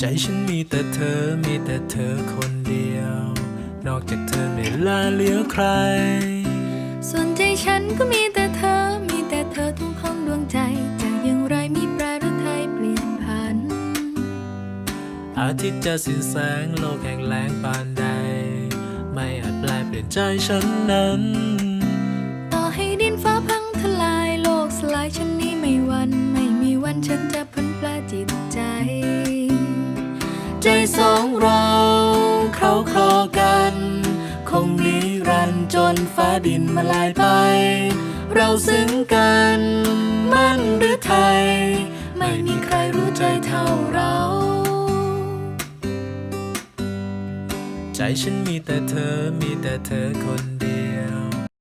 ใจฉันมีแต่เธอมีแต่เธอคนเดียว นอกจากเธอไม่ลาเหลี้ยวใคร ส่วนใจฉันก็มีแต่เธอ มีแต่เธอทุกห้องดวงใจจะอย่างไรมีแปรหรือไทยเปลี่ยนผัน อาทิตย์จะสิ้นแสงโลกแห่งแรงปานใด ไม่อาจแปลเปลี่ยนใจฉันนั้น ต่อให้ดินฟ้าพังทลายโลกสลายฉันนี้ไม่หวัน ไม่มีวันฉันจะพันแปลจิตใจ ใจสองเราเขาคลอกัน คงนิรันจนฟ้าดินมาลายไป เราซึ้งกัน มั่นหรือไทย ไม่มีใครรู้ใจเท่าเรา ใจฉันมีแต่เธอมีแต่เธอคน